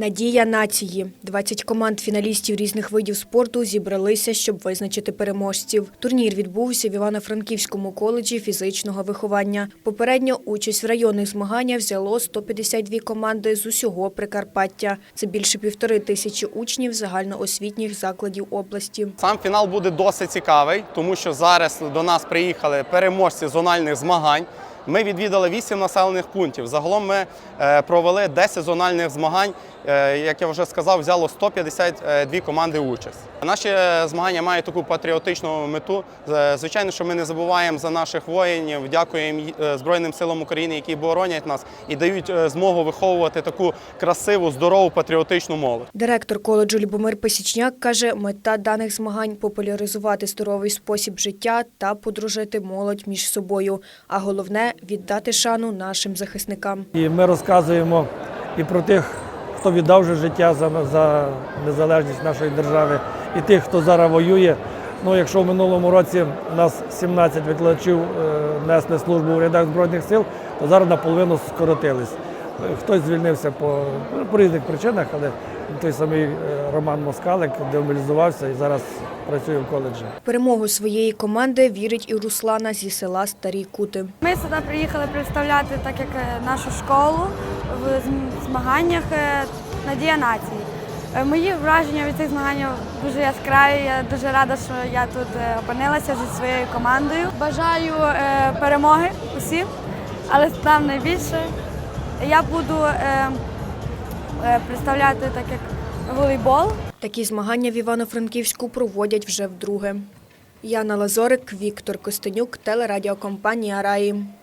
Надія нації. 20 команд фіналістів різних видів спорту зібралися, щоб визначити переможців. Турнір відбувся в Івано-Франківському коледжі фізичного виховання. Попередньо участь в районних змаганнях взяло 152 команди з усього Прикарпаття. Це більше півтори тисячі учнів загальноосвітніх закладів області. Сам фінал буде досить цікавий, тому що зараз до нас приїхали переможці зональних змагань. Ми відвідали 8 населених пунктів. Загалом ми е, провели 10 зональних змагань. Е, Як я вже сказав, взяло 152 команди участь. Наші е, змагання мають таку патріотичну мету. Звичайно, що ми не забуваємо за наших воїнів, дякуємо Збройним силам України, які боронять нас і дають змогу виховувати таку красиву, здорову патріотичну молодь. Директор коледжу Любомир Пасічняк каже, мета даних змагань популяризувати здоровий спосіб життя та подружити молодь між собою. А головне віддати шану нашим захисникам. І ми розказуємо і про тих, хто віддав вже життя за, за незалежність нашої держави, і тих, хто зараз воює. Ну, якщо в минулому році нас 17 викладачів е, несли службу у рядах Збройних сил, то зараз наполовину скоротились. Хтось звільнився по, по різних причинах, але той самий е, Роман Москалик демобілізувався і зараз працює в коледжі. В Перемогу своєї команди вірить і Руслана зі села Старі Кути. Ми сюди приїхали представляти, так як е, нашу школу в змаганнях е, Надія нації. Мої враження від цих змагань дуже яскраві. Я дуже рада, що я тут опинилася зі своєю командою. Бажаю перемоги усім, але там найбільше я буду представляти так як волейбол. Такі змагання в Івано-Франківську проводять вже вдруге. Яна Лазорик, Віктор Костенюк, телерадіокомпанія Раї.